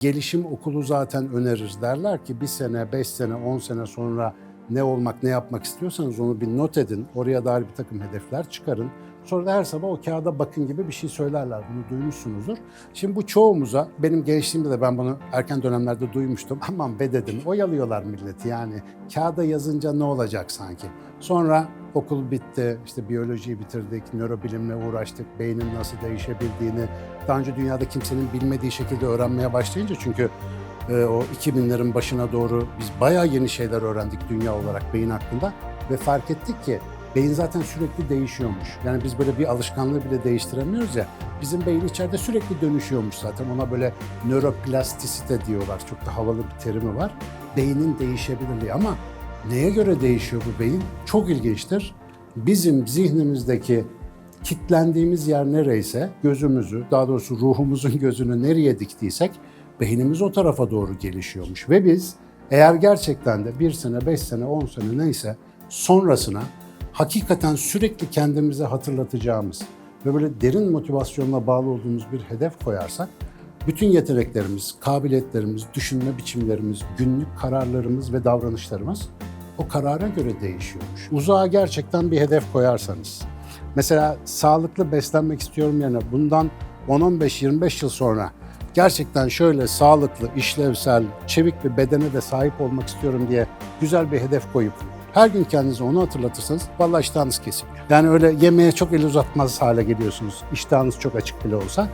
Gelişim okulu zaten önerir. Derler ki bir sene, beş sene, on sene sonra ne olmak, ne yapmak istiyorsanız onu bir not edin. Oraya dair bir takım hedefler çıkarın. Sonra da her sabah o kağıda bakın gibi bir şey söylerler. Bunu duymuşsunuzdur. Şimdi bu çoğumuza, benim gençliğimde de ben bunu erken dönemlerde duymuştum. Aman be dedim, oyalıyorlar milleti yani. Kağıda yazınca ne olacak sanki? Sonra okul bitti, işte biyolojiyi bitirdik, nörobilimle uğraştık, beynin nasıl değişebildiğini daha önce dünyada kimsenin bilmediği şekilde öğrenmeye başlayınca çünkü e, o 2000'lerin başına doğru biz bayağı yeni şeyler öğrendik dünya olarak beyin hakkında ve fark ettik ki beyin zaten sürekli değişiyormuş. Yani biz böyle bir alışkanlığı bile değiştiremiyoruz ya. Bizim beyin içeride sürekli dönüşüyormuş zaten. Ona böyle nöroplastisite diyorlar. Çok da havalı bir terimi var. Beynin değişebilirliği ama neye göre değişiyor bu beyin? Çok ilginçtir. Bizim zihnimizdeki kitlendiğimiz yer nereyse gözümüzü, daha doğrusu ruhumuzun gözünü nereye diktiysek beynimiz o tarafa doğru gelişiyormuş. Ve biz eğer gerçekten de bir sene, beş sene, on sene neyse sonrasına hakikaten sürekli kendimize hatırlatacağımız ve böyle derin motivasyonla bağlı olduğumuz bir hedef koyarsak bütün yeteneklerimiz, kabiliyetlerimiz, düşünme biçimlerimiz, günlük kararlarımız ve davranışlarımız o karara göre değişiyormuş. Uzağa gerçekten bir hedef koyarsanız, mesela sağlıklı beslenmek istiyorum yerine bundan 10-15-25 yıl sonra gerçekten şöyle sağlıklı, işlevsel, çevik bir bedene de sahip olmak istiyorum diye güzel bir hedef koyup her gün kendinize onu hatırlatırsanız vallahi iştahınız kesiliyor. Yani öyle yemeğe çok el uzatmaz hale geliyorsunuz. İştahınız çok açık bile olsa.